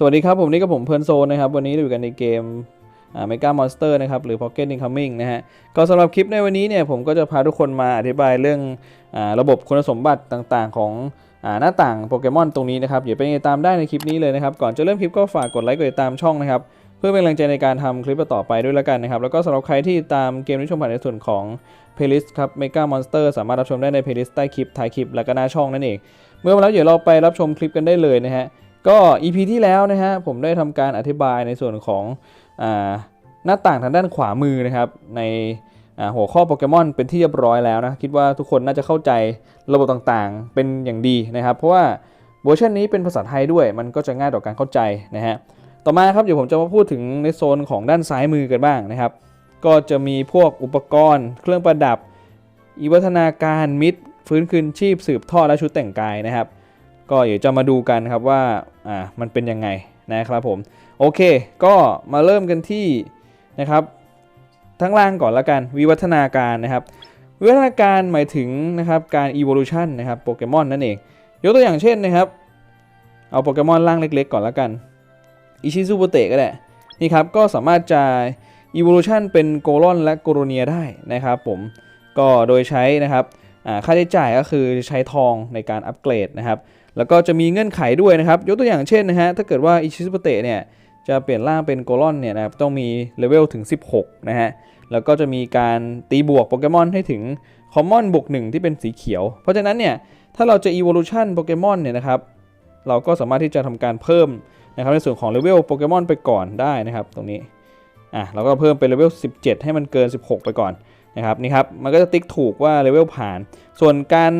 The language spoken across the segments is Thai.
สวัสดีครับ ผมนี่ก็ผมเพลิร์นโซนนะครับ วันนี้เราอยู่กันในเกมเมกามอนสเตอร์นะครับ หรือ Pocket Incoming นะฮะ ก็สำหรับคลิปในวันนี้เนี่ย ผมก็จะพาทุกคนมาอธิบายเรื่องอาระบบคุณสมบัติต่างๆ ของอาหน้าต่างโปเกมอนตรงนี้นะครับเดี๋ยวไปติดตามได้ในคลิปนี้เลยนะครับ ก่อนจะเริ่มคลิปก็ฝากกดไลค์กดติดตามช่องนะครับ เพื่อเป็นกำลังใจในการทำคลิปต่อไปด้วยแล้วกันนะครับ แล้วก็สำหรับใครที่ตามเกมที่ชมผ่านในส่วนของ playlist ครับ Mega Monster สามารถรับชมได้ใน playlist ใต้คลิปท้ายคลิปและก็หน้าช่องนั่นเอง เมื่อมาแล้วเดี๋ยวเราไปรับชมคลิปกันได้เลยนะฮะ ก็ EP ที่แล้วนะฮะผมได้ทำการอธิบายในส่วนของอหน้าต่างทางด้านขวามือนะครับในหัวข้อโปเกมอนเป็นที่เรียบร้อยแล้วนะ คิดว่าทุกคนน่าจะเข้าใจระบบต่างๆ เป็นอย่างดีนะครับ เพราะว่าเวอร์ชันนี้เป็นภาษาไทยด้วย มันก็จะง่ายต่อการเข้าใจนะฮะต่อมาครับเดี๋ยวผมจะมาพูดถึงในโซนของด้านซ้ายมือกันบ้างนะครับ ก็จะมีพวกอุปกรณ์ เครื่องประดับอิวัฒนาการมิตรฟื้นคืนชีพสืบทอดและชุดแต่งกายนะครับ ก็เดี๋ยวจะมาดูกันครับว่าอ่ามันเป็นยังไงนะครับผมโอเค ก็มาเริ่มกันที่นะครับทั้งล่างก่อนละกันวิวัฒนาการนะครับ วิวัฒนาการหมายถึงนะครับการ evolution นะครับโปเกมอนนั่นเอง ยกตัวอย่างเช่นนะครับ เอาโปเกมอนร่างเล็กๆ ก่อนละกันอิชิซุโบเตะก็ได้นี่ครับก็สามารถจะ evolution เป็นโกลอนและโกโรเนียได้นะครับผมก็โดยใช้นะครับค่าใช้จ่ายก็คือใช้ทองในการอัปเกรดนะครับ แล้วก็จะมีเงื่อนไขด้วยนะครับ ยกตัวอย่างเช่นนะฮะ ถ้าเกิดว่าอิชิซุเตะเนี่ยจะเปลี่ยนร่างเป็นโกลอนเนี่ยนะครับ ต้องมีเลเวลถึง 16 นะฮะ แล้วก็จะมีการตีบวกโปเกมอนให้ถึงคอมมอนบวก1ที่เป็นสีเขียว เพราะฉะนั้นเนี่ย ถ้าเราจะ evolution โปเกมอนเนี่ยนะครับ เราก็สามารถที่จะทำการเพิ่มนะครับในส่วนของเลเวลโปเกมอนไปก่อนได้นะครับ ตรงนี้ อะเราก็เพิ่มเป็นเลเวล 17 ให้มันเกิน 16 ไปก่อนนะครับนี่ครับ มันก็จะติ๊กถูกว่าเลเวลผ่าน ส่วนการ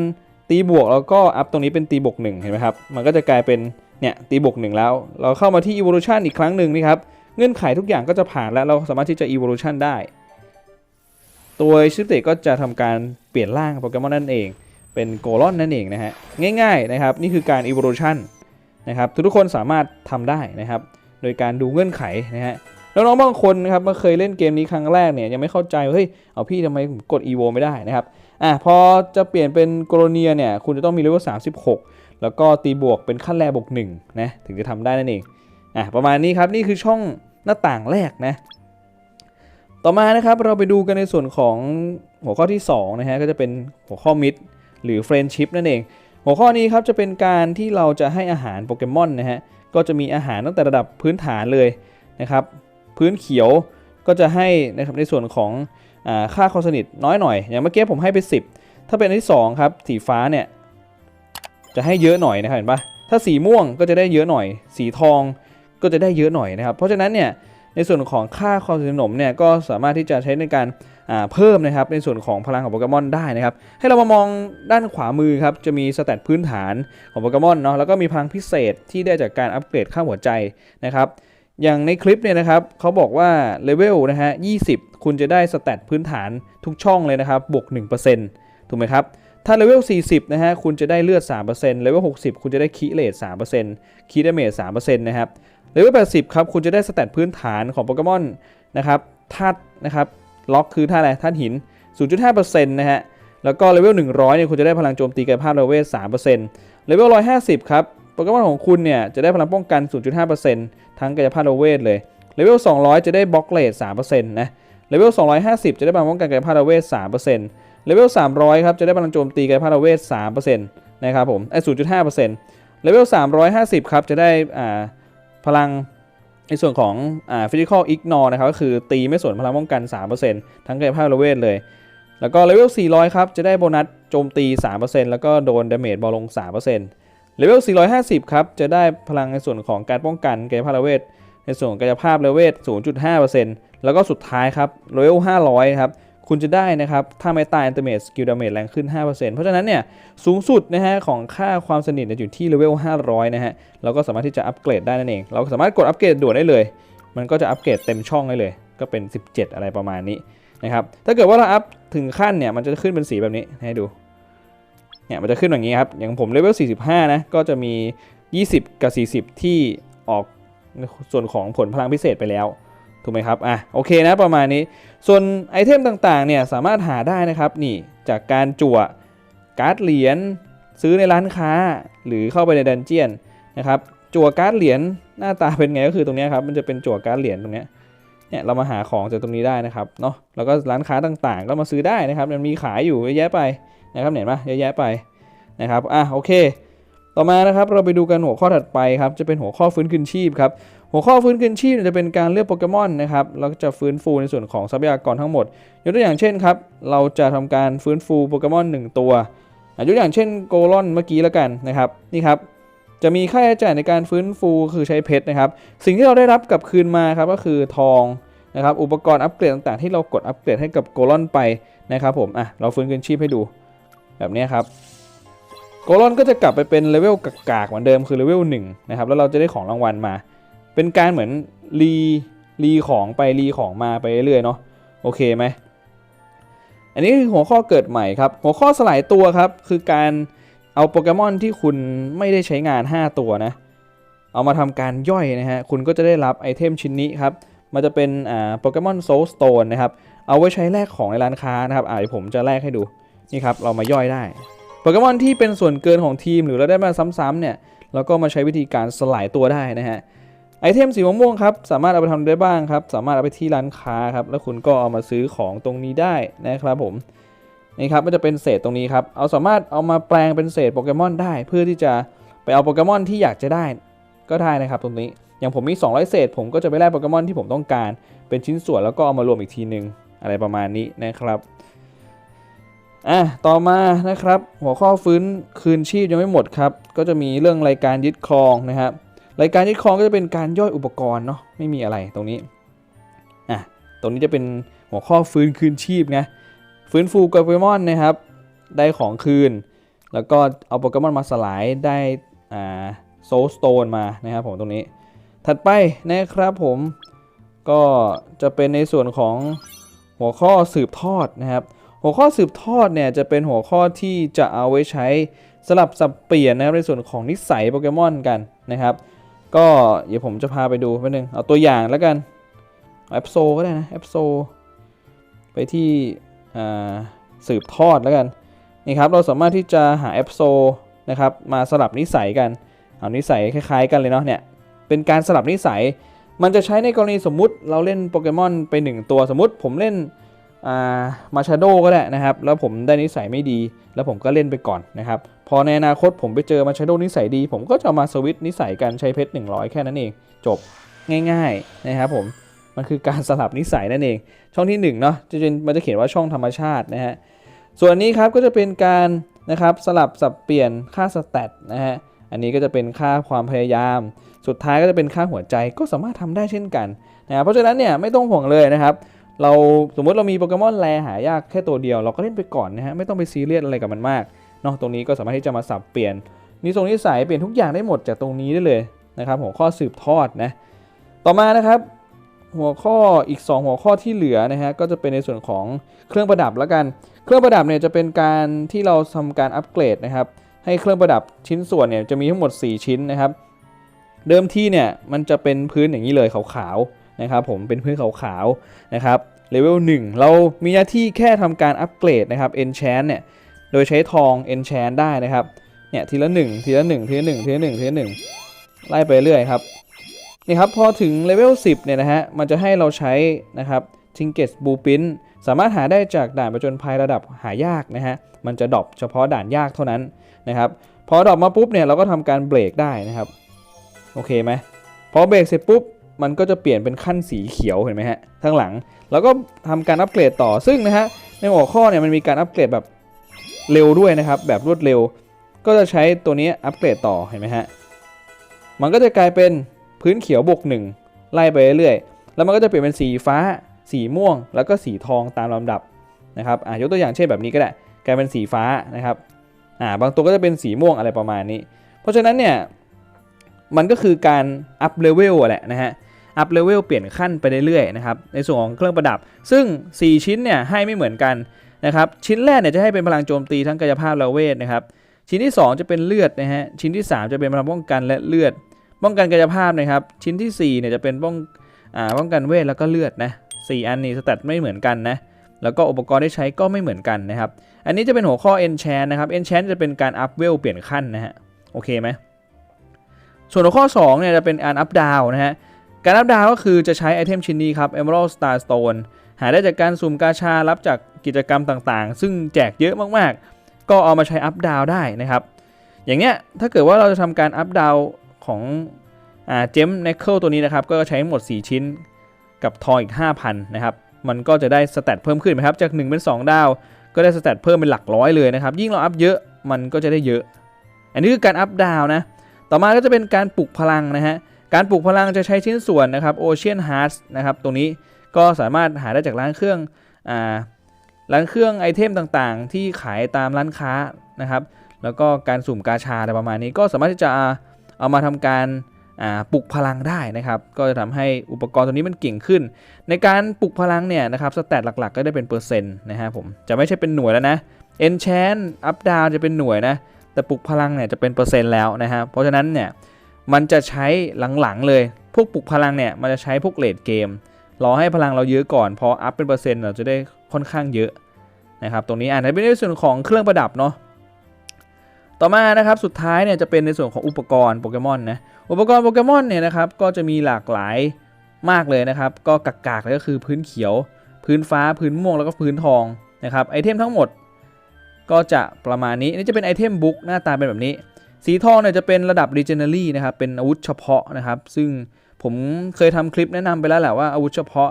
ตีบวกแล้วก็อัพตรงนี้เป็นตีบวก1เห็นไหมครับ มันก็จะกลายเป็นเนี่ยตีบวก1แล้ว เราเข้ามาที่ evolution อีกครั้งหนึ่งนี่ครับ เงื่อนไขทุกอย่างก็จะผ่านแล้วเราสามารถที่จะ evolution ได้ ตัวชิเตก็จะทำการเปลี่ยนร่างโปเกมอนนั่นเอง เป็นโกลอนนั่นเองนะฮะ ง่ายๆนะครับ นี่คือการ evolution นะครับทุกๆคนสามารถทำได้นะครับ โดยการดูเงื่อนไขนะฮะน้องๆบางคนนะครับมาเคยเล่นเกมนี้ครั้งแรกเนี่ยยังไม่เข้าใจว่าเฮ้ยเอาพี่ทำไมผมกด evo ไม่ได้นะครับ อะพอจะเปลี่ยนเป็นโกลเนียเนี่ยคุณจะต้องมีเลเวล36 แล้วก็ตีบวกเป็นขั้นแรกบวก1นะถึงจะทำได้นั่นเองอะประมาณนี้ครับนี่คือช่องหน้าต่างแรกนะต่อมานะครับเราไปดูกันในส่วนของหัวข้อที่2นะฮะก็จะเป็นหัวข้อมิดหรือ friendship นั่นเอง หัวข้อนี้ครับจะเป็นการที่เราจะให้อาหารโปเกมอนนะฮะก็จะมีอาหารตั้งแต่ระดับพื้นฐานเลยนะครับพื้นเขียวก็จะให้นะครับในส่วนของ ค่าความสนิทน้อยหน่อย อย่างเมื่อกี้ผมให้ไป 10 ถ้าเป็นอันที่2ครับสีฟ้าเนี่ยจะให้เยอะหน่อยนะครับเห็นปะถ้าสีม่วงก็จะได้เยอะหน่อย สีทองก็จะได้เยอะหน่อยนะครับ เพราะฉะนั้นเนี่ยในส่วนของค่าความสนิทสนมเนี่ยก็สามารถที่จะใช้ในการเพิ่มนะครับในส่วนของพลังของโปเกมอนได้นะครับให้เรามามองด้านขวามือครับจะมีสแตทพื้นฐานของโปเกมอนเนาะแล้วก็มีพลังพิเศษที่ได้จากการอัปเกรดค่าหัวใจนะครับ อย่างในคลิปเนี่ยนะครับเขาบอกว่าเลเวลนะฮะ20 คุณจะได้สแตทพื้นฐานทุกช่องเลยนะครับบวก 1%ถูกไหมครับ ถ้าเลเวล40 นะฮะ คุณจะได้เลือด 3%เลเวล60 คุณจะได้คีเลต3%คีดเมจ3%นะครับเลเวล80 ครับ คุณจะได้สแตทพื้นฐานของโปเกมอนนะครับธาตุนะครับล็อกคือธาตุอะไรธาตุหิน 0.5%นะฮะแล้วก็เลเวล100 เนี่ย คุณจะได้พลังโจมตีกายภาพเลเวล3%เลเวล150 ครับ ปเกมอนของคุณเนี่ยจะได้พลังป้องกัน 0.5%ทั้งกายภาพและเวทเลย เลเวล 200 จะได้บล็อกเลท3%นะ เลเวล 250 จะได้พลังป้องกันกายภาพและเวท3%เลเวล 300 ครับจะได้พลังโจมตีกายภาพและเวท3%นะครับผมไอ้0.5%เลเวล 350 ครับจะได้อ่าพลังในส่วนของอ่า physical ignore นะครับก็คือตีไม่สนพลังป้องกัน 3%ทั้งกายภาพและเวทเลยแล้วก็เลเวล 400 ครับ จะได้โบนัสโจมตี 3%แล้วก็โดนดาเมจเบาลง 3% เลเวล 450 ครับ จะได้พลังในส่วนของการป้องกันกายภาพและเวท ในส่วนกายภาพและเวท 0.5%แล้วก็สุดท้ายครับเลเวล 500 ครับ คุณจะได้นะครับ ถ้าไม่ตายอันเตอร์เมสสกิลดาเมจแรงขึ้น 5%เพราะฉะนั้นเนี่ย สูงสุดนะฮะของค่าความสนิทอยู่ที่เลเวล 500 นะฮะ เราก็สามารถที่จะอัปเกรดได้นั่นเอง เราสามารถกดอัปเกรดด่วนได้เลย มันก็จะอัปเกรดเต็มช่องได้เลย ก็เป็น 17 อะไรประมาณนี้นะครับ ถ้าเกิดว่าเราอัพถึงขั้นเนี่ย มันจะขึ้นเป็นสีแบบนี้ ให้ดู เนี่ยมันจะขึ้นอย่างนี้ครับ อย่างผมเลเวล 45 นะ ก็จะมี 20 กับ 40 ที่ออกในส่วนของผลพลังพิเศษไปแล้ว ถูกไหมครับ อะ โอเคนะ ประมาณนี้ ส่วนไอเทมต่างๆ เนี่ย สามารถหาได้นะครับ นี่ จากการจั่ว การ์ดเหรียญ ซื้อในร้านค้า หรือเข้าไปในดันเจียนนะครับ จั่วการ์ดเหรียญ หน้าตาเป็นไงก็คือตรงนี้ครับ มันจะเป็นจั่วการ์ดเหรียญตรงเนี้ยเนี่ยเรามาหาของจากตรงนี้ได้นะครับเนาะแล้วก็ร้านค้าต่างๆ ก็มาซื้อได้นะครับ มันมีขายอยู่เยอะแยะไป นะครับเห็นปะเยอะแยะไปนะครับอะโอเค ต่อมานะครับเราไปดูกันหัวข้อถัดไปครับจะเป็นหัวข้อฟื้นคืนชีพครับหัวข้อฟื้นคืนชีพจะเป็นการเลือกโปเกมอนนะครับแล้วจะฟื้นฟูในส่วนของทรัพยากรทั้งหมด ยกตัวอย่างเช่นครับเราจะทำการฟื้นฟูโปเกมอนหนึ่งตัวยกตัวอย่างเช่นโกลอนเมื่อกี้แล้วกันนะครับนี่ครับจะมีค่าใช้จ่ายในการฟื้นฟูคือใช้เพชรนะครับ สิ่งที่เราได้รับกลับคืนมาครับก็คือทองนะครับอุปกรณ์อัปเกรดต่างๆ ที่เรากดอัปเกรดให้กับโกลอนไปนะครับผมอะเราฟื้นคืนชีพให้ดู แบบนี้ครับโกลอนก็จะกลับไปเป็นเลเวลกากๆเหมือนเดิมคือเลเวล1นะครับแล้วเราจะได้ของรางวัลมา เป็นการเหมือนรีรีของไปรีของมาไปเรื่อยเนาะโอเคไหมอันนี้คือหัวข้อเกิดใหม่ครับ หัวข้อสลายตัวครับ คือการเอาโปเกมอนที่คุณไม่ได้ใช้งาน 5 ตัวนะ เอามาทำการย่อยนะฮะ คุณก็จะได้รับไอเทมชิ้นนี้ครับ มันจะเป็นอ่าโปเกมอนโซลสโตนนะครับ เอาไว้ใช้แลกของในร้านค้านะครับอ่าผมจะแลกให้ดู นี่ครับเรามาย่อยได้โปเกมอนที่เป็นส่วนเกินของทีมหรือเราได้มาซ้ำๆเนี่ยเราก็มาใช้วิธีการสลายตัวได้นะฮะไอเทมสีม่วงครับสามารถเอาไปทำได้บ้างครับ สามารถเอาไปที่ร้านค้าครับแล้วคุณก็เอามาซื้อของตรงนี้ได้นะครับผมนี่ครับมันจะเป็นเศษตรงนี้ครับเอาสามารถเอามาแปลงเป็นเศษโปเกมอนได้ เพื่อที่จะไปเอาโปเกมอนที่อยากจะได้ก็ได้นะครับตรงนี้อย่างผมมี 200 เศษ ผมก็จะไปแลกโปเกมอนที่ผมต้องการ เป็นชิ้นส่วนแล้วก็เอามารวมอีกทีหนึ่งอะไรประมาณนี้นะครับ อะต่อมานะครับหัวข้อฟื้นคืนชีพยังไม่หมดครับ ก็จะมีเรื่องรายการยึดครองนะครับรายการยึดครองก็จะเป็นการย่อยอุปกรณ์เนาะไม่มีอะไรตรงนี้อะตรงนี้จะเป็นหัวข้อฟื้นคืนชีพไงฟื้นฟูโปเกมอนนะครับ ได้ของคืน แล้วก็เอาโปเกมอนมาสลายได้อ่าโซลสโตนมานะครับผมตรงนี้ ถัดไปนะครับผมก็จะเป็นในส่วนของหัวข้อสืบทอดนะครับ หัวข้อสืบทอดเนี่ยจะเป็นหัวข้อที่จะเอาไว้ใช้สลับสับเปลี่ยนนะครับในส่วนของนิสัยโปเกมอนกันนะครับ ก็เดี๋ยวผมจะพาไปดูแป๊บนึงเอาตัวอย่างแล้วกันแอปโซก็ได้นะแอปโซไปที่อ่าสืบทอดแล้วกันนี่ครับเราสามารถที่จะหาแอปโซนะครับมาสลับนิสัยกันเอานิสัยคล้ายๆกันเลยเนาะเนี่ยเป็นการสลับนิสัย มันจะใช้ในกรณีสมมุติเราเล่นโปเกมอนไป 1 ตัวสมมติผมเล่น มาชาโดก็ได้นะครับ แล้วผมได้นิสัยไม่ดี แล้วผมก็เล่นไปก่อนนะครับ พอในอนาคตผมไปเจอมาชาโดนิสัยดี ผมก็จะมาสวิต์นิสัยกันใช้เพชร 100 แค่นั้นเอง จบง่ายๆนะครับผม มันคือการสลับนิสัยนั่นเอง ช่องที่1เนาะจะเป็นมันจะเขียนว่าช่องธรรมชาตินะฮะ ส่วนนี้ครับก็จะเป็นการนะครับสลับสับเปลี่ยนค่าสแตทนะฮะ อันนี้ก็จะเป็นค่าความพยายาม สุดท้ายก็จะเป็นค่าหัวใจก็สามารถทำได้เช่นกันนะครับเพราะฉะนั้นเนี่ยไม่ต้องห่วงเลยนะครับ เราสมมติเรามีโปเกมอนแรหายากแค่ตัวเดียว เราก็เล่นไปก่อนนะฮะไม่ต้องไปซีเรียสอะไรกับมันมากเนาะตรงนี้ก็สามารถที่จะมาสับเปลี่ยนนิสงนิสัยเปลี่ยนทุกอย่างได้หมดจากตรงนี้ได้เลยนะครับหัวข้อสืบทอดนะต่อมานะครับหัวข้ออีก 2 หัวข้อที่เหลือนะฮะก็จะเป็นในส่วนของเครื่องประดับแล้วกัน เครื่องประดับเนี่ยจะเป็นการที่เราทำการอัปเกรดนะครับให้เครื่องประดับชิ้นส่วนเนี่ยจะมีทั้งหมด 4 ชิ้นนะครับ เดิมที่เนี่ยมันจะเป็นพื้นอย่างนี้เลยขาวๆนะครับผมเป็นพื้นขาวๆนะครับ เลเวล1เรามีหน้าที่แค่ทำการอัปเกรดนะครับ enchant เนี่ย โดยใช้ทอง enchant ได้นะครับ เนี่ยทีละ 1 ทีละ 1 ทีละ 1 ทีละ 1 ทีละ 1 ไล่ไปเรื่อยครับ นี่ครับพอถึงเลเวล10 เนี่ยนะฮะ มันจะให้เราใช้นะครับ t i n k e t b l u e p r i n t สามารถหาได้จากด่านประจนภัยระดับหายากนะฮะ มันจะดรอปเฉพาะด่านยากเท่านั้นนะครับ พอดรอปมาปุ๊บเนี่ยเราก็ทำการเบรกได้นะครับ โอเคไหมพอเบรกเสร็จปุ๊บ มันก็จะเปลี่ยนเป็นขั้นสีเขียวเห็นไหมฮะข้างหลัง แล้วก็ทำการอัปเกรดต่อซึ่งนะฮะในหัวข้อเนี่ยมันมีการอัปเกรดแบบเร็วด้วยนะครับแบบรวดเร็ว ก็จะใช้ตัวนี้อัปเกรดต่อเห็นไหมฮะมันก็จะกลายเป็นพื้นเขียวบวกหนึ่งไล่ไปเรื่อยๆแล้วมันก็จะเปลี่ยนเป็นสีฟ้า สีม่วง แล้วก็สีทองตามลำดับนะครับอ่ายกตัวอย่างเช่นแบบนี้ก็ได้กลายเป็นสีฟ้านะครับอ่าบางตัวก็จะเป็นสีม่วงอะไรประมาณนี้ เพราะฉะนั้นเนี่ยมันก็คือการอัพเลเวลแหละนะฮะ อัพเลเวลเปลี่ยนขั้นไปเรื่อยๆนะครับในส่วนของเครื่องประดับ ซึ่ง 4 ชิ้นเนี่ยให้ไม่เหมือนกันนะครับชิ้นแรกเนี่ยจะให้เป็นพลังโจมตีทั้งกายภาพและเวทนะครับชิ้นที่ 2 จะเป็นเลือดนะฮะชิ้นที่ 3 จะเป็นพลังป้องกันและเลือด ป้องกันกายภาพนะครับชิ้นที่4เนี่ยจะเป็นป้องอ่าป้องกันเวทแล้วก็เลือดนะสอันนี้สแตทไม่เหมือนกันนะแล้วก็อุปกรณ์ที่ใช้ก็ไม่เหมือนกันนะครับ อันนี้จะเป็นหัวข้อ enchant นะครับ enchant จะเป็นการอัพเวลเปลี่ยนขั้นนะฮะ โอเคไหม ส่วนหัวข้อ2เนี่ยจะเป็นการอัพดาวนะฮะ การอัพดาวก็คือจะใช้ไอเทมชิ้นนี้ครับ Emerald Star Stone หาได้จากการสุ่มกาชารับจากกิจกรรมต่างๆ ซึ่งแจกเยอะมากๆ ก็เอามาใช้อัพดาวได้นะครับ อย่างเงี้ยถ้าเกิดว่าเราจะทำการอัพดาวของเจมเนคเกิลตัวนี้นะครับ ก็ใช้หมด 4 ชิ้นกับทองอีก 5,000 นะครับ มันก็จะได้สเตตเพิ่มขึ้นไหมครับ จาก 1 เป็น 2 ดาว ก็ได้สเตตเพิ่มเป็นหลักร้อยเลยนะครับ ยิ่งเราอัพเยอะมันก็จะได้เยอะ อันนี้คือการอัพดาวนะ ต่อมาก็จะเป็นการปลุกพลังนะฮะ การปลุกพลังจะใช้ชิ้นส่วนนะครับ Ocean Hearts นะครับ ตรงนี้ก็สามารถหาได้จากร้านเครื่องอ่าร้านเครื่องไอเทมต่างๆ ที่ขายตามร้านค้านะครับ แล้วก็การสุ่มกาชาอะไรประมาณนี้ ก็สามารถที่จะเอามาทำการปลุกพลังได้นะครับ ก็จะทำให้อุปกรณ์ตัวนี้มันเก่งขึ้น ในการปลุกพลังเนี่ยนะครับสแตทหลักๆ ก็ได้เป็นเปอร์เซ็นต์นะฮะผมจะไม่ใช่เป็นหน่วยแล้วนะ Enchant Up Down จะเป็นหน่วยนะแต่ปลุกพลังเนี่ยจะเป็นเปอร์เซ็นต์แล้วนะฮะเพราะฉะนั้นเนี่ย มันจะใช้หลังๆเลย พวกปลุกพลังเนี่ยมันจะใช้พวกเลดเกม รอให้พลังเราเยอะก่อนพออัพเป็นเปอร์เซ็นต์เราจะได้ค่อนข้างเยอะนะครับ ตรงนี้อ่านในเป็นในส่วนของเครื่องประดับเนาะ ต่อมานะครับสุดท้ายเนี่ยจะเป็นในส่วนของอุปกรณ์โปเกมอนนะ อุปกรณ์โปเกมอนเนี่ยนะครับก็จะมีหลากหลายมากเลยนะครับ ก็กากๆเลยก็คือพื้นเขียว พื้นฟ้า พื้นม่วง แล้วก็พื้นทองนะครับ ไอเทมทั้งหมดก็จะประมาณนี้ นี่จะเป็นไอเทมบุ๊กหน้าตาเป็นแบบนี้ สีทองเนี่ยจะเป็นระดับ Legendary นะครับ เป็นอาวุธเฉพาะนะครับ ซึ่งผมเคยทำคลิปแนะนำไปแล้วแหละว่าอาวุธเฉพาะ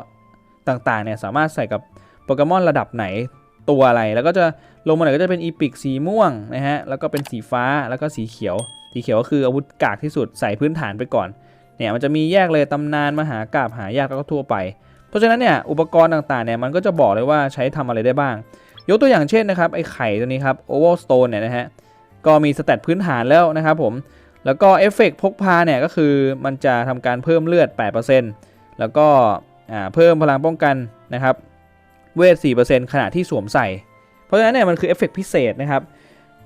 ต่างๆเนี่ยสามารถใส่กับโปเกมอนระดับไหนตัวอะไร แล้วก็จะลงมาหน่อยก็จะเป็นอีพิกสีม่วงนะฮะ แล้วก็เป็นสีฟ้า แล้วก็สีเขียว สีเขียวก็คืออาวุธกากที่สุดใส่พื้นฐานไปก่อน เนี่ยมันจะมีแยกเลยตำนานมหากราบหายากแล้วก็ทั่วไป เพราะฉะนั้นเนี่ยอุปกรณ์ต่างๆเนี่ยมันก็จะบอกเลยว่าใช้ทำอะไรได้บ้าง ยกตัวอย่างเช่นนะครับไอ้ไข่ตัวนี้ครับ Oval Stone เนี่ยนะฮะ ก็มีสเตตพื้นฐานแล้วนะครับผม แล้วก็เอฟเฟกพกพาเนี่ยก็คือมันจะทำการเพิ่มเลือด 8%แล้วก็เพิ่มพลังป้องกันนะครับ เวท 4%ขณะที่สวมใส่ เพราะฉะนั้นเนี่ยมันคือเอฟเฟกพิเศษนะครับ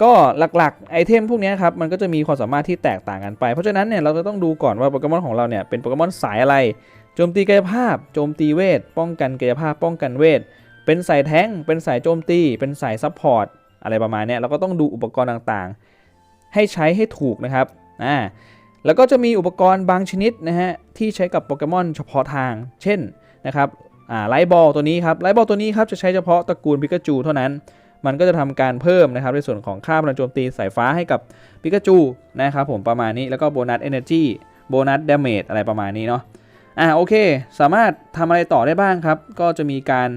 ก็หลักๆไอเทมพวกนี้ครับมันก็จะมีความสามารถที่แตกต่างกันไป เพราะฉะนั้นเนี่ยเราจะต้องดูก่อนว่าโปเกมอนของเราเนี่ยเป็นโปเกมอนสายอะไร โจมตีกายภาพ โจมตีเวท ป้องกันกายภาพ ป้องกันเวท เป็นสายแท้ง เป็นสายโจมตี เป็นสายซัพพอร์ต อะไรประมาณนี้เราก็ต้องดูอุปกรณ์ต่างๆ ให้ใช้ให้ถูกนะครับอ่าแล้วก็จะมีอุปกรณ์บางชนิดนะฮะที่ใช้กับโปเกมอนเฉพาะทาง เช่นนะครับอ่าไลบอลตัวนี้ครับไลบอลตัวนี้ครับจะใช้เฉพาะตระกูลปิกาจูเท่านั้น มันก็จะทำการเพิ่มนะครับในส่วนของค่าพลังโจมตีสายฟ้าให้กับปิกาจูนะครับผมประมาณนี้แล้วก็โบนัสเอเนจีโบนัสเดเมจอะไรประมาณนี้เนาะอ่าโอเค สามารถทำอะไรต่อได้บ้างครับ ก็จะมีการ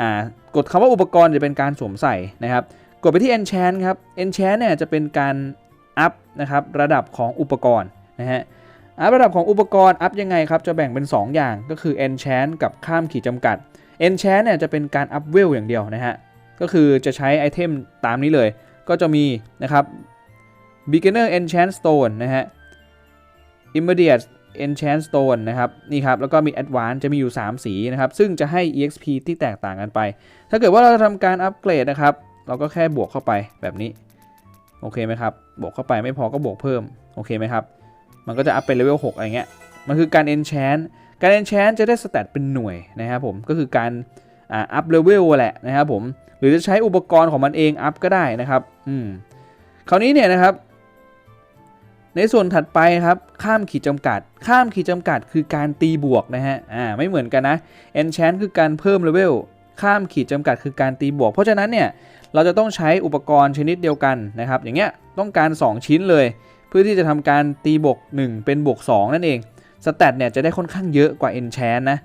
อ่ากดคำว่าอุปกรณ์จะเป็นการสวมใส่นะครับ ดไปที่ enchant ครับ enchant เนี่ยจะเป็นการอัพนะครับระดับของอุปกรณ์นะฮะอัพระดับของอุปกรณ์อัพยังไงครับจะแบ่งเป็น 2 อย่างก็คือ enchant กับข้ามขีดจำกัด enchant เนี่ยจะเป็นการอัพเวลอย่างเดียวนะฮะก็คือจะใช้ไอเทมตามนี้เลย ก็จะมีนะครับ beginner enchant stone นะฮะ immediate enchant stone นะครับนี่ครับแล้วก็มี advanced จะมีอยู่ 3 สีนะครับซึ่งจะให้ exp ที่แตกต่างกันไป ถ้าเกิดว่าเราจะทำการอัปเกรดนะครับ เราก็แค่บวกเข้าไปแบบนี้ โอเคไหมครับ บวกเข้าไปไม่พอก็บวกเพิ่ม โอเคไหมครับ มันก็จะอัพเป็นเลเวล 6 อะไรเงี้ย มันคือการ enchant การ enchant จะได้สแตทเป็นหน่วยนะครับผม ก็คือการอ่าอัพเลเวลแหละนะครับผม หรือจะใช้อุปกรณ์ของมันเองอัพก็ได้นะครับ อืม คราวนี้เนี่ยนะครับ ในส่วนถัดไปครับ ข้ามขีดจำกัด ข้ามขีดจำกัดคือการตีบวกนะฮะ อ่า ไม่เหมือนกันนะ enchant คือการเพิ่มเลเวล ข้ามขีดจำกัดคือการตีบวก เพราะฉะนั้นเนี่ยเราจะต้องใช้อุปกรณ์ชนิดเดียวกันนะครับ อย่างเงี้ยต้องการ 2 ชิ้นเลย เพื่อที่จะทำการตีบวก 1 เป็นบวก 2 นั่นเองสแตทเนี่ยจะได้ค่อนข้างเยอะกว่า enchant นะ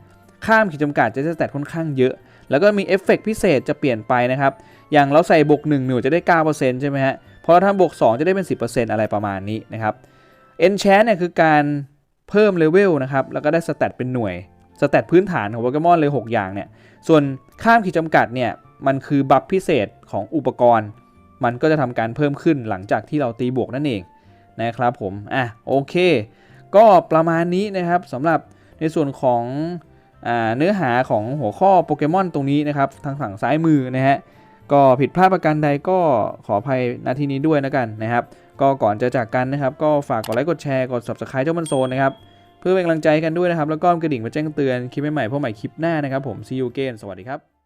ข้ามขีดจำกัดจะได้สแตทค่อนข้างเยอะ แล้วก็มีเอฟเฟกต์พิเศษจะเปลี่ยนไปนะครับ อย่างเราใส่บวก1หนูจะได้ 9%ใช่ไหมฮะพอเราทำบวก 2 จะได้เป็น 10%อะไรประมาณนี้นะครับ Enchant เนี่ยคือการเพิ่มเลเวลนะครับแล้วก็ได้สแตทเป็นหน่วย สแตทพื้นฐานของโปเกมอนเลย 6 อย่างเนี่ย ส่วนข้ามขีดจำกัดเนี่ย มันคือบัฟพิเศษของอุปกรณ์ มันก็จะทำการเพิ่มขึ้นหลังจากที่เราตีบวกนั่นเองนะครับผม อะโอเค ก็ประมาณนี้นะครับสำหรับในส่วนของอเนื้อหาของหัวข้อโปเกมอนตรงนี้นะครับ ทางฝั่งซ้ายมือนะฮะ ก็ผิดพลาดประการใดก็ขออภัยนาทีนี้ด้วยนะกันนะครับ ก็ก่อนจะจากกันนะครับ ก็ฝากกดไลค์กดแชร์กด subscribe เจ้ามันโซนนะครับ เพื่อเป็นกำลังใจกันด้วยนะครับ แล้วก็กระดิ่งมาแจ้งเตือนคลิปใหม่ๆพวกใหม่คลิปหน้านะครับผม see you again สวัสดีครับ